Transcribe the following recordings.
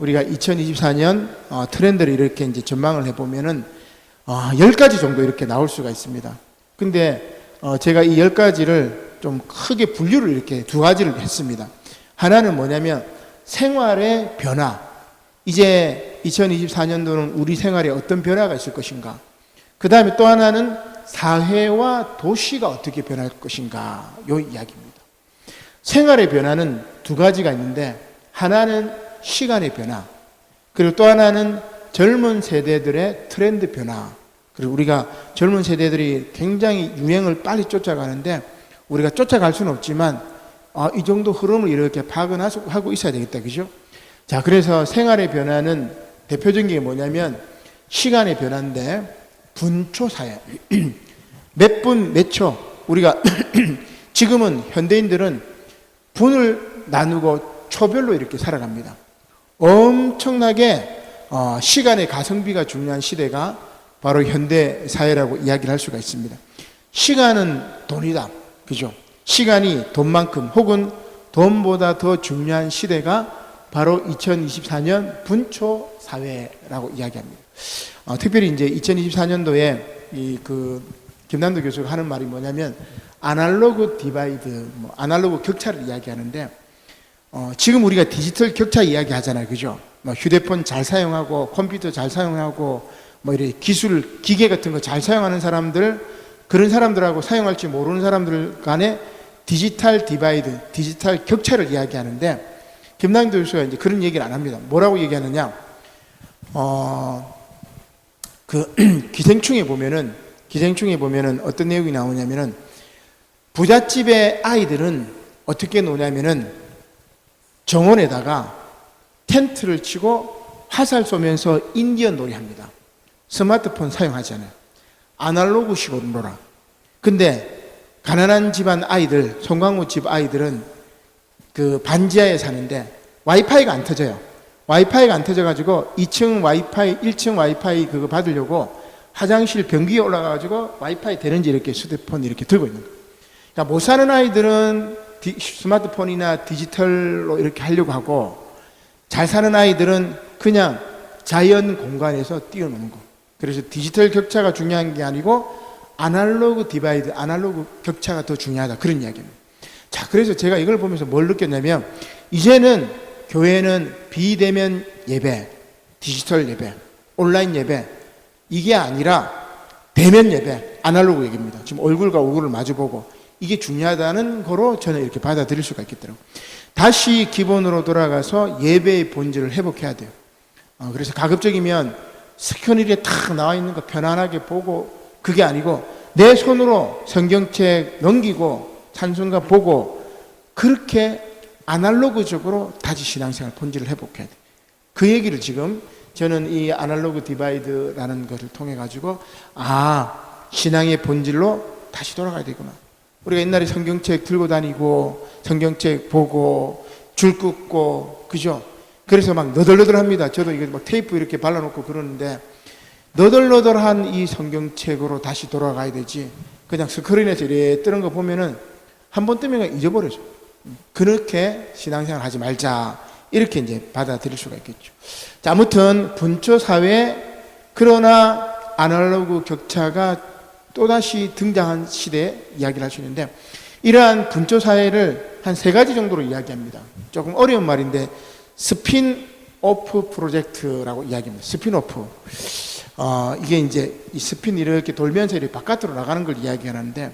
우리가 2024년 어, 트렌드를 이렇게 이제 전망을 해보면은 어, 10가지 정도 이렇게 나올 수가 있습니다. 근데 어, 제가 이 10가지를 좀 크게 분류를 이렇게 두 가지를 했습니다. 하나는 뭐냐면 생활의 변화. 이제 2024년도는 우리 생활에 어떤 변화가 있을 것인가. 그 다음에 또 하나는 사회와 도시가 어떻게 변할 것인가. 요 이야기입니다. 생활의 변화는 두 가지가 있는데 하나는 시간의 변화. 그리고 또 하나는 젊은 세대들의 트렌드 변화. 그리고 우리가 젊은 세대들이 굉장히 유행을 빨리 쫓아가는데 우리가 쫓아갈 수는 없지만 아, 이 정도 흐름을 이렇게 파악하고 있어야 되겠다. 그죠? 자, 그래서 생활의 변화는 대표적인 게 뭐냐면 시간의 변화인데 분초 사회. 몇 분, 몇 초. 우리가 지금은 현대인들은 분을 나누고 초별로 이렇게 살아갑니다. 엄청나게 어, 시간의 가성비가 중요한 시대가 바로 현대 사회라고 이야기를 할 수가 있습니다. 시간은 돈이다. 그죠? 시간이 돈만큼 혹은 돈보다 더 중요한 시대가 바로 2024년 분초 사회라고 이야기합니다. 어, 특별히 이제 2024년도에 이 그 김남도 교수가 하는 말이 뭐냐면 아날로그 디바이드, 뭐 아날로그 격차를 이야기하는데 어, 지금 우리가 디지털 격차 이야기 하잖아요. 그죠? 뭐 휴대폰 잘 사용하고 컴퓨터 잘 사용하고 뭐 이렇게 기술, 기계 같은 거 잘 사용하는 사람들 그런 사람들하고 사용할지 모르는 사람들 간의 디지털 디바이드, 디지털 격차를 이야기하는데 김남도 교수가 이제 그런 얘기를 안 합니다. 뭐라고 얘기하느냐? 어, 그 기생충에 보면은 기생충에 보면은 어떤 내용이 나오냐면은 부잣집의 아이들은 어떻게 노냐면은 정원에다가 텐트를 치고 화살 쏘면서 인디언 놀이 합니다. 스마트폰 사용하잖아요. 아날로그식으로 놀아. 근데 가난한 집안 아이들, 송강호 집 아이들은 그 반지하에 사는데 와이파이가 안 터져요. 와이파이가 안 터져가지고 2층 와이파이, 1층 와이파이 그거 받으려고 화장실 변기에 올라가가지고 와이파이 되는지 이렇게 휴대폰 이렇게 들고 있는 거예요. 그러니까 못 사는 아이들은 디- 스마트폰이나 디지털로 이렇게 하려고 하고 잘 사는 아이들은 그냥 자연 공간에서 뛰어노는 거. 그래서 디지털 격차가 중요한 게 아니고 아날로그 디바이드, 아날로그 격차가 더 중요하다. 그런 이야기입니다. 자, 그래서 제가 이걸 보면서 뭘 느꼈냐면 이제는 교회는 비대면 예배, 디지털 예배, 온라인 예배 이게 아니라 대면 예배, 아날로그 얘기입니다. 지금 얼굴과 얼굴을 마주보고 이게 중요하다는 거로 저는 이렇게 받아들일 수가 있겠더라고요. 다시 기본으로 돌아가서 예배의 본질을 회복해야 돼요. 어, 그래서 가급적이면 스크린에 탁 나와 있는 거 편안하게 보고 그게 아니고 내 손으로 성경책 넘기고 찬송가 보고 그렇게 아날로그적으로 다시 신앙생활 본질을 회복해야 돼. 그 얘기를 지금 저는 이 아날로그 디바이드라는 것을 통해 가지고 아 신앙의 본질로 다시 돌아가야 되구나. 우리가 옛날에 성경책 들고 다니고 성경책 보고 줄 긋고 그죠? 그래서 막 너덜너덜합니다. 저도 이거 막 테이프 이렇게 발라놓고 그러는데 너덜너덜한 이 성경책으로 다시 돌아가야 되지. 그냥 스크린에서 이래 뜨는 거 보면은 한 번 뜨면 잊어버려져. 그렇게 신앙생활 하지 말자. 이렇게 이제 받아들일 수가 있겠죠. 자, 아무튼 분초 사회 그러나 아날로그 격차가 또다시 등장한 시대 이야기를 있는데 이러한 분초 사회를 한 세 가지 정도로 이야기합니다. 조금 어려운 말인데 스핀 오프 프로젝트라고 이야기합니다. 스핀 오프. 어, 이게 이제 이 스핀 이렇게 돌면서 이렇게 바깥으로 나가는 걸 이야기하는데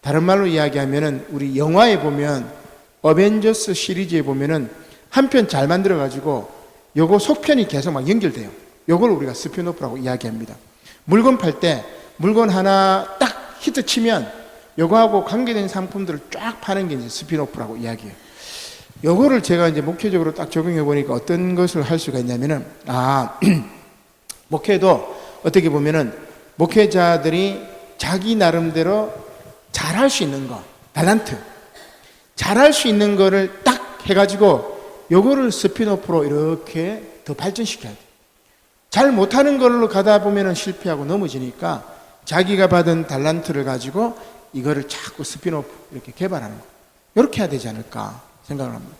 다른 말로 이야기하면은 우리 영화에 보면 어벤져스 시리즈에 보면은 한 편 잘 만들어 가지고 요거 속편이 계속 막 연결돼요. 요걸 우리가 스피노프라고 이야기합니다. 물건 팔 때 물건 하나 딱 히트 치면 요거하고 관계된 상품들을 쫙 파는 게 이제 스피노프라고 이야기해요. 요거를 제가 이제 목회적으로 딱 적용해 보니까 어떤 것을 할 수가 있냐면은 아 목회도 어떻게 보면은 목회자들이 자기 나름대로 잘할 수 있는 거 달란트 잘할 수 있는 거를 딱 해가지고 요거를 스피노프로 이렇게 더 발전시켜야 돼. 잘 못하는 걸로 가다 보면은 실패하고 넘어지니까 자기가 받은 달란트를 가지고 이거를 자꾸 스피노프 이렇게 개발하는 거. 이렇게 해야 되지 않을까 생각을 합니다.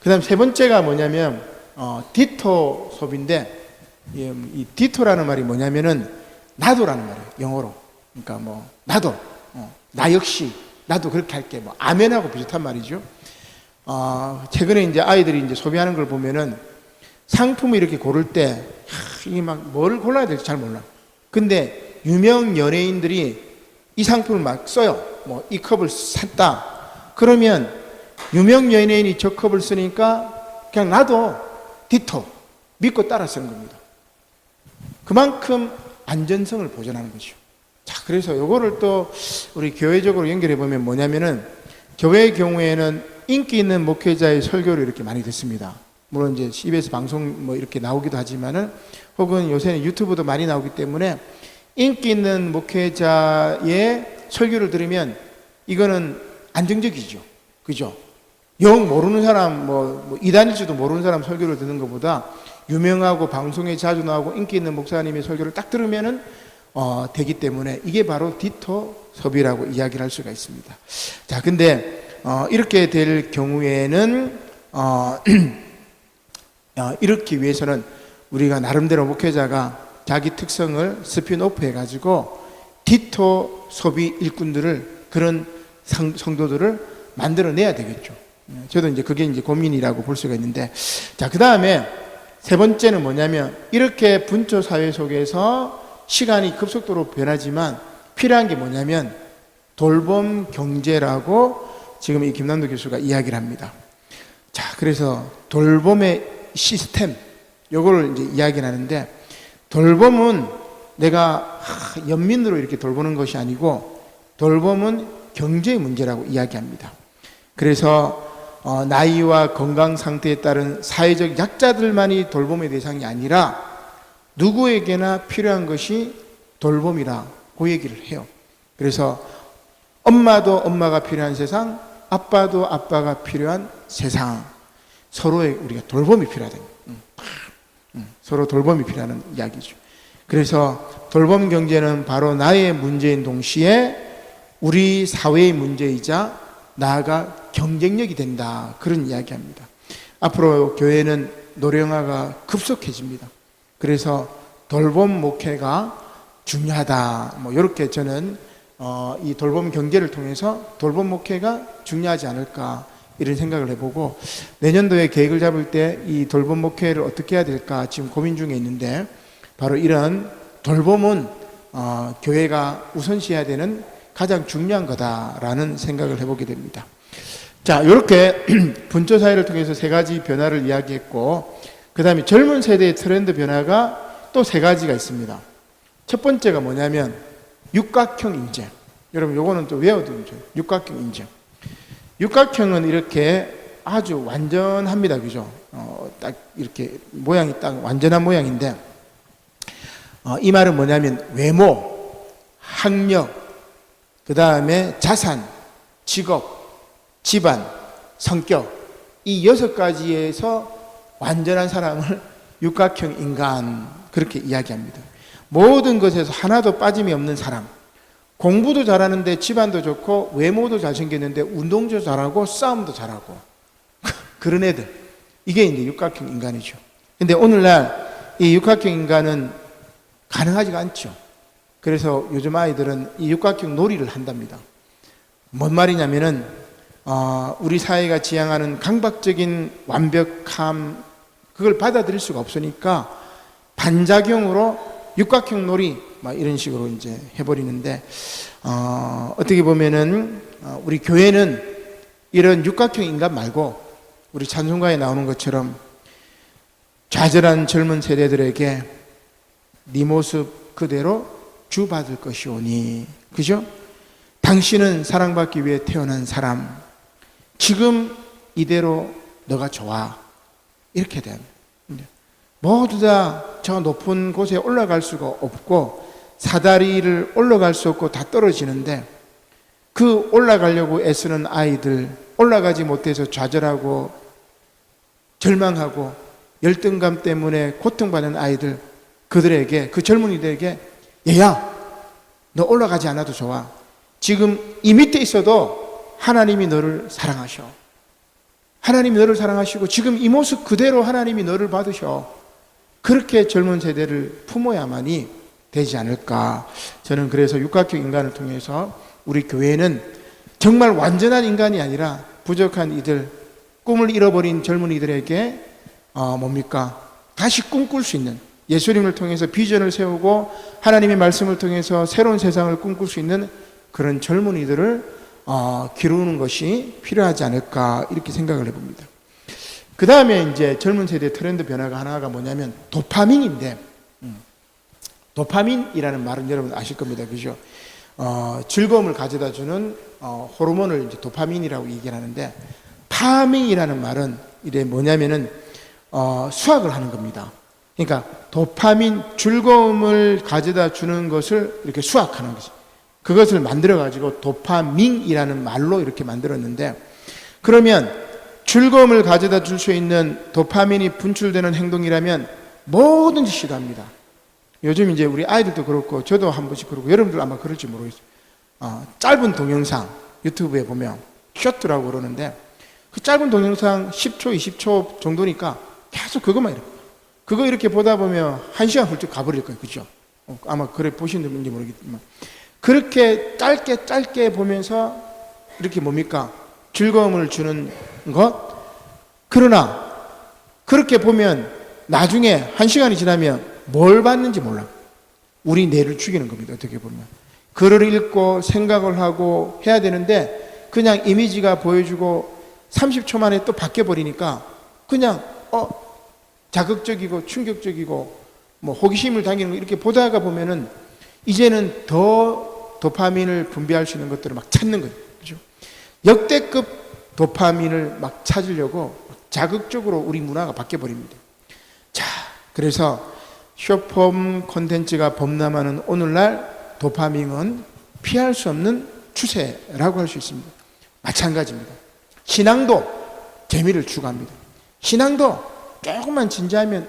그 다음 세 번째가 뭐냐면, 어, 디토 소비인데 이, 이 디토라는 말이 뭐냐면은 나도라는 말이에요. 영어로. 그러니까 뭐 나도 어, 나 역시 나도 그렇게 할게. 뭐 아멘하고 비슷한 말이죠. 어, 최근에 이제 아이들이 이제 소비하는 걸 보면은 상품을 이렇게 고를 때 하, 이게 막 뭐를 골라야 될지 잘 몰라. 근데 유명 연예인들이 이 상품을 막 써요. 뭐 이 컵을 샀다. 그러면 유명 연예인이 저 컵을 쓰니까 그냥 나도 디토 믿고 따라 쓰는 겁니다. 그만큼 안전성을 보존하는 거죠. 자, 그래서 요거를 또 우리 교회적으로 연결해 보면 뭐냐면은 교회의 경우에는 인기 있는 목회자의 설교를 이렇게 많이 듣습니다. 물론 이제 CBS 방송 뭐 이렇게 나오기도 하지만은 혹은 요새는 유튜브도 많이 나오기 때문에 인기 있는 목회자의 설교를 들으면 이거는 안정적이죠. 그죠? 영 모르는 사람, 뭐, 뭐 이단일지도 모르는 사람 설교를 듣는 것보다 유명하고 방송에 자주 나오고 인기 있는 목사님의 설교를 딱 들으면은 어, 되기 때문에 이게 바로 디토 섭이라고 이야기를 할 수가 있습니다. 자, 근데 어, 이렇게 될 경우에는 어, 어, 이렇기 위해서는 우리가 나름대로 목회자가 자기 특성을 스피노프 해가지고 디토 소비 일꾼들을 그런 성, 성도들을 만들어내야 되겠죠. 예, 저도 이제 그게 이제 고민이라고 볼 수가 있는데, 자, 그 다음에 세 번째는 뭐냐면, 이렇게 분초 사회 속에서 시간이 급속도로 변하지만 필요한 게 뭐냐면, 돌봄 경제라고 지금 이 김남도 교수가 이야기를 합니다. 자, 그래서 돌봄의 시스템, 요거를 이제 이야기를 하는데, 돌봄은 내가 하, 연민으로 이렇게 돌보는 것이 아니고, 돌봄은 경제의 문제라고 이야기합니다. 그래서 어, 나이와 건강 상태에 따른 사회적 약자들만이 돌봄의 대상이 아니라 누구에게나 필요한 것이 돌봄이라 그 얘기를 해요. 그래서 엄마도 엄마가 필요한 세상, 아빠도 아빠가 필요한 세상. 서로의 우리가 돌봄이 필요하다. 서로 돌봄이 필요한 이야기죠. 그래서 돌봄 경제는 바로 나의 문제인 동시에 우리 사회의 문제이자 나아가 경쟁력이 된다. 그런 이야기합니다. 앞으로 교회는 노령화가 급속해집니다. 그래서 돌봄 목회가 중요하다. 뭐 이렇게 저는 어, 이 돌봄 경제를 통해서 돌봄 목회가 중요하지 않을까 이런 생각을 해보고 내년도에 계획을 잡을 때 이 돌봄 목회를 어떻게 해야 될까 지금 고민 중에 있는데 바로 이런 돌봄은 어, 교회가 우선시해야 되는 가장 중요한 거다라는 생각을 해보게 됩니다. 자, 이렇게 분조 사회를 통해서 세 가지 변화를 이야기했고, 그 다음에 젊은 세대의 트렌드 변화가 또 세 가지가 있습니다. 첫 번째가 뭐냐면 육각형 인재. 여러분, 요거는 또 외워두면 좋아요. 육각형 인재. 육각형은 이렇게 아주 완전합니다. 그죠? 어, 딱 이렇게 모양이 딱 완전한 모양인데, 어, 이 말은 뭐냐면 외모, 학력, 그 다음에 자산, 직업, 집안, 성격 이 여섯 가지에서 완전한 사람을 육각형 인간 그렇게 이야기합니다. 모든 것에서 하나도 빠짐이 없는 사람. 공부도 잘하는데 집안도 좋고 외모도 잘생겼는데 운동도 잘하고 싸움도 잘하고 그런 애들. 이게 이제 육각형 인간이죠. 근데 오늘날 이 육각형 인간은 가능하지가 않죠. 그래서 요즘 아이들은 이 육각형 놀이를 한답니다. 뭔 말이냐면은 어, 우리 사회가 지향하는 강박적인 완벽함 그걸 받아들일 수가 없으니까 반작용으로 육각형 놀이 막 이런 식으로 이제 해버리는데 어, 어떻게 보면은 어, 우리 교회는 이런 육각형 인간 말고 우리 찬송가에 나오는 것처럼 좌절한 젊은 세대들에게 네 모습 그대로 주 받을 것이오니 그죠? 당신은 사랑받기 위해 태어난 사람 지금 이대로 너가 좋아 이렇게 된 모두 다 저 높은 곳에 올라갈 수가 없고 사다리를 올라갈 수 없고 다 떨어지는데 그 올라가려고 애쓰는 아이들 올라가지 못해서 좌절하고 절망하고 열등감 때문에 고통받는 아이들 그들에게 그 젊은이들에게 얘야 너 올라가지 않아도 좋아 지금 이 밑에 있어도 하나님이 너를 사랑하셔 하나님이 너를 사랑하시고 지금 이 모습 그대로 하나님이 너를 받으셔. 그렇게 젊은 세대를 품어야만이 되지 않을까. 저는 그래서 육각형 인간을 통해서 우리 교회는 정말 완전한 인간이 아니라 부족한 이들, 꿈을 잃어버린 젊은이들에게 어, 뭡니까? 다시 꿈꿀 수 있는 예수님을 통해서 비전을 세우고 하나님의 말씀을 통해서 새로운 세상을 꿈꿀 수 있는 그런 젊은이들을 어, 기르는 것이 필요하지 않을까 이렇게 생각을 해봅니다. 그 다음에 이제 젊은 세대 트렌드 변화가 하나가 뭐냐면 도파민인데, 음, 도파민이라는 말은 여러분 아실 겁니다. 그죠? 어, 즐거움을 가져다 주는 어, 호르몬을 이제 도파민이라고 얘기를 하는데, 파밍이라는 말은 이래 뭐냐면은 어, 수학을 하는 겁니다. 그러니까 도파민 즐거움을 가져다 주는 것을 이렇게 수학하는 거지. 그것을 만들어 가지고 도파민이라는 말로 이렇게 만들었는데 그러면 즐거움을 가져다 줄 수 있는 도파민이 분출되는 행동이라면 뭐든지 시도합니다. 요즘 이제 우리 아이들도 그렇고 저도 한 번씩 그러고 여러분들 아마 그럴지 모르겠어요. 어, 짧은 동영상 유튜브에 보면 쇼트라고 그러는데 그 짧은 동영상 10초, 20초 정도니까 계속 그것만 이렇게 그거 이렇게 보다 보면 한 시간 훌쩍 가버릴 거예요. 그죠? 어, 아마 그래 보신 분인지 모르겠지만 그렇게 짧게 짧게 보면서 이렇게 뭡니까? 즐거움을 주는 것. 그러나 그렇게 보면 나중에 한 시간이 지나면 뭘 받는지 몰라. 우리 뇌를 죽이는 겁니다. 어떻게 보면. 글을 읽고 생각을 하고 해야 되는데 그냥 이미지가 보여주고 30초 만에 또 바뀌어 버리니까 그냥 어 자극적이고 충격적이고 뭐 호기심을 당기는 거 이렇게 보다가 보면은 이제는 더 도파민을 분비할 수 있는 것들을 막 찾는 거죠. 그죠? 역대급 도파민을 막 찾으려고 자극적으로 우리 문화가 바뀌어 버립니다. 자, 그래서 쇼폼 콘텐츠가 범람하는 오늘날 도파민은 피할 수 없는 추세라고 할 수 있습니다. 마찬가지입니다. 신앙도 재미를 추구합니다. 신앙도 조금만 진지하면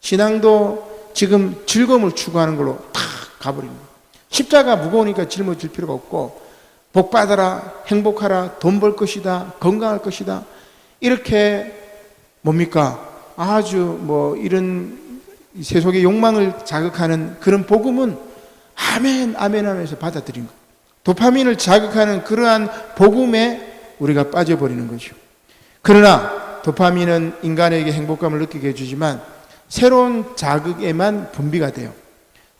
신앙도 지금 즐거움을 추구하는 걸로 탁 가버립니다. 십자가 무거우니까 짊어질 필요가 없고 복 받아라, 행복하라, 돈 벌 것이다, 건강할 것이다. 이렇게 뭡니까? 아주 뭐 이런 세속의 욕망을 자극하는 그런 복음은 아멘, 아멘 하면서 받아들인 거. 도파민을 자극하는 그러한 복음에 우리가 빠져버리는 거죠. 그러나 도파민은 인간에게 행복감을 느끼게 해주지만 새로운 자극에만 분비가 돼요.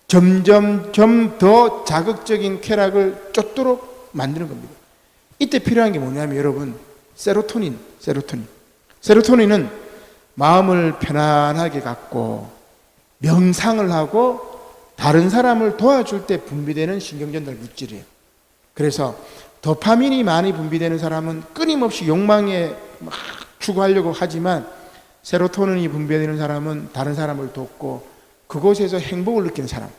점점 점 더 자극적인 쾌락을 쫓도록 만드는 겁니다. 이때 필요한 게 뭐냐면 여러분 세로토닌, 세로토닌. 세로토닌은 마음을 편안하게 갖고 명상을 하고 다른 사람을 도와줄 때 분비되는 신경전달 물질이에요. 그래서 도파민이 많이 분비되는 사람은 끊임없이 욕망에 막 추구하려고 하지만 세로토닌이 분비되는 사람은 다른 사람을 돕고 그곳에서 행복을 느끼는 사람.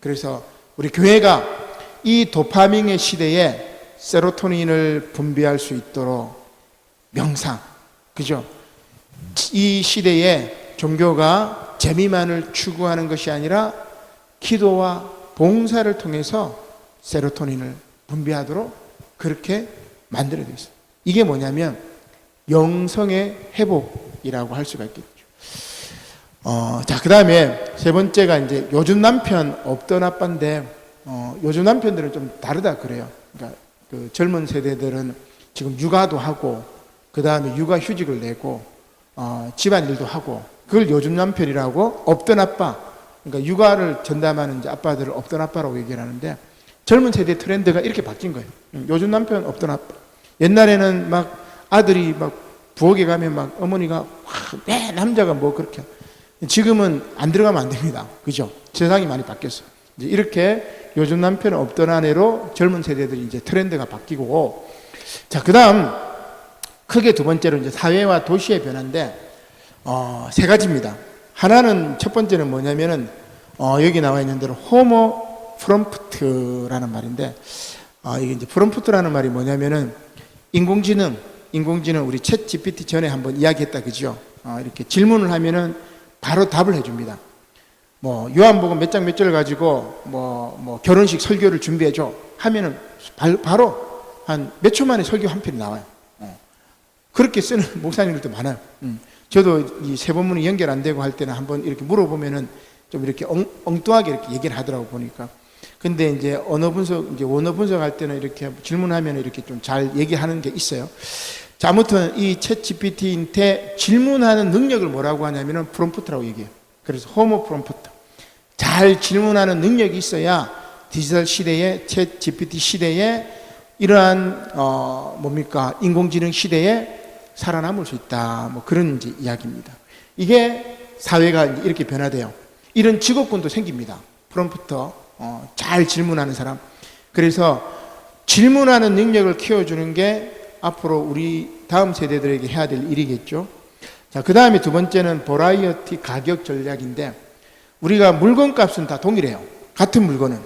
그래서 우리 교회가 이 도파민의 시대에 세로토닌을 분비할 수 있도록 명상, 그죠? 이 시대에 종교가 재미만을 추구하는 것이 아니라 기도와 봉사를 통해서 세로토닌을 분비하도록 그렇게 만들어야 되어 있어요. 이게 뭐냐면 영성의 회복이라고 할 수가 있겠죠. 어, 자, 그 다음에 세 번째가 이제 요즘 남편 없던 아빠인데, 어, 요즘 남편들은 좀 다르다 그래요. 그러니까 그 젊은 세대들은 지금 육아도 하고, 그 다음에 육아 휴직을 내고, 어, 집안 일도 하고, 그걸 요즘 남편이라고 없던 아빠, 그러니까 육아를 전담하는 아빠들을 없던 아빠라고 얘기를 하는데, 젊은 세대 트렌드가 이렇게 바뀐 거예요. 요즘 남편 없던 아빠. 옛날에는 막 아들이 막 부엌에 가면 막 어머니가 내 남자가 뭐 그렇게 지금은 안 들어가면 안 됩니다. 그죠? 세상이 많이 바뀌었어. 이제 이렇게 요즘 남편은 없던 아내로 젊은 세대들이 이제 트렌드가 바뀌고 자, 그 다음 크게 두 번째로 이제 사회와 도시의 변화인데 어, 세 가지입니다. 하나는 첫 번째는 뭐냐면은 어, 여기 나와 있는 대로 호모 프롬프트라는 말인데 아, 이게 이제 프롬프트라는 말이 뭐냐면은 인공지능, 인공지능 우리 챗 GPT 전에 한번 이야기했다 그죠? 아, 이렇게 질문을 하면은 바로 답을 해줍니다. 뭐 요한복음 몇 장 몇 절 가지고 뭐, 뭐 결혼식 설교를 준비해 줘 하면은 바, 로 한 몇 초 만에 설교 한 편이 나와요. 어. 그렇게 쓰는 목사님들도 많아요. 음. 저도 이 세번문이 연결 안 되고 할 때는 한번 이렇게 물어보면은 좀 이렇게 엉, 엉뚱하게 이렇게 얘기를 하더라고 보니까. 근데 이제 언어 분석, 이제 원어 분석할 때는 이렇게 질문하면 이렇게 좀 잘 얘기하는 게 있어요. 자, 아무튼 이챗 GPT한테 질문하는 능력을 뭐라고 하냐면은 프롬프트라고 얘기해요. 그래서 호모 프롬프트. 잘 질문하는 능력이 있어야 디지털 시대에 챗 GPT 시대에 이러한 어 뭡니까 인공지능 시대에 살아남을 수 있다. 뭐 그런 이제 이야기입니다. 이게 사회가 이렇게 변화돼요. 이런 직업군도 생깁니다. 프롬프터 어, 잘 질문하는 사람. 그래서 질문하는 능력을 키워주는 게 앞으로 우리 다음 세대들에게 해야 될 일이겠죠. 자, 그 다음에 두 번째는 버라이어티 가격 전략인데 우리가 물건 값은 다 동일해요. 같은 물건은.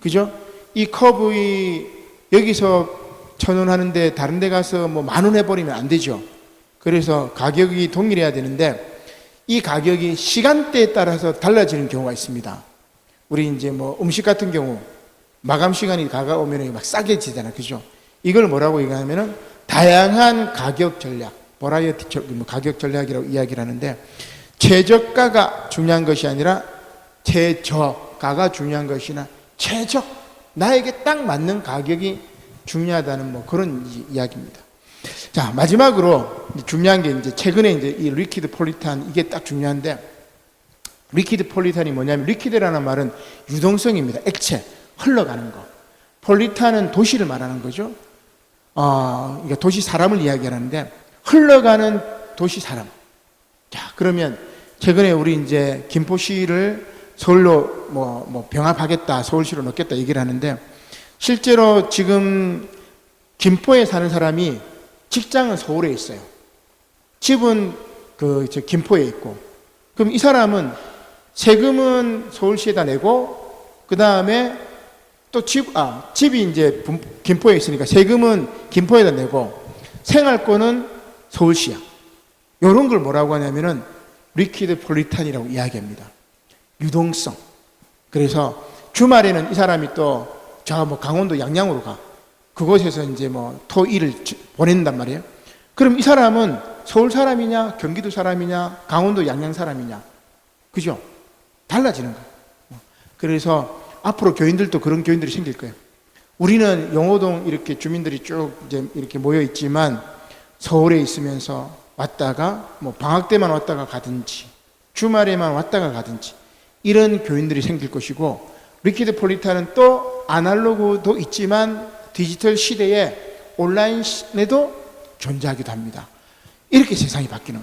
그죠? 이 커브이 여기서 천 원 하는데 다른 데 가서 뭐 만 원 해버리면 안 되죠. 그래서 가격이 동일해야 되는데 이 가격이 시간대에 따라서 달라지는 경우가 있습니다. 우리 이제 뭐 음식 같은 경우 마감 시간이 다가오면 막 싸게 지잖아. 그죠? 이걸 뭐라고 얘기하냐면은 다양한 가격 전략, 버라이어티 전- 뭐 가격 전략이라고 이야기를 하는데 최저가가 중요한 것이 아니라 최저가가 중요한 것이나 최적 나에게 딱 맞는 가격이 중요하다는 뭐 그런 이- 이야기입니다. 자 마지막으로 중요한 게 이제 최근에 이제 이 리퀴드 폴리탄 이게 딱 중요한데 리퀴드 폴리탄이 뭐냐면 리퀴드라는 말은 유동성입니다. 액체 흘러가는 거. 폴리탄은 도시를 말하는 거죠. 어, 그러니까 도시 사람을 이야기하는데 흘러가는 도시 사람. 자 그러면 최근에 우리 이제 김포시를 서울로 뭐, 뭐 병합하겠다, 서울시로 넣겠다 얘기를 하는데 실제로 지금 김포에 사는 사람이 직장은 서울에 있어요. 집은 그저 김포에 있고. 그럼 이 사람은 세금은 서울시에다 내고 그 다음에 또 집, 아, 집이 이제 분- 김포에 있으니까 세금은 김포에다 내고 생활권은 서울시야. 요런 걸 뭐라고 하냐면은 리퀴드 폴리탄이라고 이야기합니다. 유동성. 그래서 주말에는 이 사람이 또 저뭐 강원도 양양으로 가. 그곳에서 이제 뭐 토 일을 지- 보낸단 말이에요. 그럼 이 사람은 서울 사람이냐, 경기도 사람이냐, 강원도 양양 사람이냐. 그죠? 달라지는 거예요. 그래서 앞으로 교인들도 그런 교인들이 생길 거예요. 우리는 영호동 이렇게 주민들이 쭉 이제 이렇게 모여 있지만 서울에 있으면서 왔다가 뭐 방학 때만 왔다가 가든지 주말에만 왔다가 가든지 이런 교인들이 생길 것이고 리퀴드 폴리타는 또 아날로그도 있지만 디지털 시대에 온라인에도 존재하기도 합니다. 이렇게 세상이 바뀌는.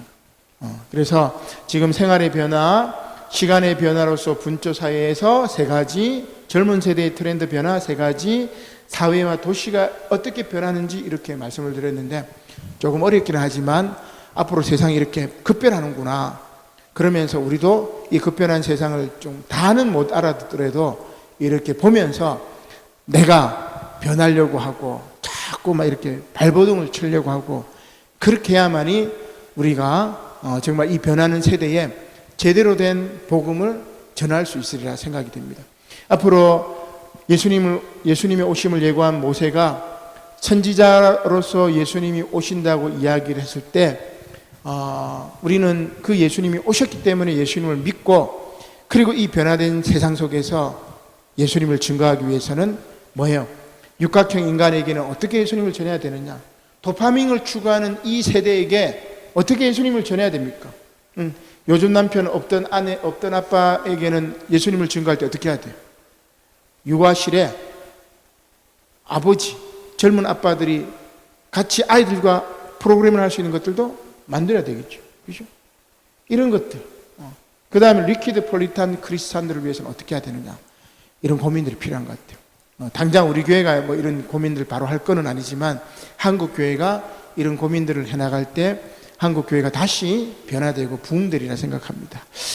어, 그래서 지금 생활의 변화, 시간의 변화로서 분조 사회에서 세 가지 젊은 세대의 트렌드 변화 세 가지 사회와 도시가 어떻게 변하는지 이렇게 말씀을 드렸는데 조금 어렵기는 하지만 앞으로 세상이 이렇게 급변하는구나. 그러면서 우리도 이 급변한 세상을 좀 다는 못 알아듣더라도 이렇게 보면서 내가 변하려고 하고 자꾸 막 이렇게 발버둥을 치려고 하고 그렇게 해야만이 우리가 어, 정말 이 변하는 세대에 제대로 된 복음을 전할 수 있으리라 생각이 됩니다. 앞으로 예수님을 예수님의 오심을 예고한 모세가 선지자로서 예수님이 오신다고 이야기를 했을 때 어, 우리는 그 예수님이 오셨기 때문에 예수님을 믿고 그리고 이 변화된 세상 속에서 예수님을 증거하기 위해서는 뭐예요? 육각형 인간에게는 어떻게 예수님을 전해야 되느냐? 도파민을 추구하는 이 세대에게 어떻게 예수님을 전해야 됩니까? 음, 요즘 남편 없던 아내 없던 아빠에게는 예수님을 증거할 때 어떻게 해야 돼요? 육아실에 아버지 젊은 아빠들이 같이 아이들과 프로그램을 할 수 있는 것들도 만들어야 되겠죠. 그죠? 이런 것들. 그 다음에 리퀴드 폴리탄 크리스찬들을 위해서는 어떻게 해야 되느냐. 이런 고민들이 필요한 것 같아요. 어, 당장 우리 교회가 뭐 이런 고민들 바로 할 거는 아니지만 한국 교회가 이런 고민들을 해나갈 때 한국 교회가 다시 변화되고 부흥되리라 생각합니다.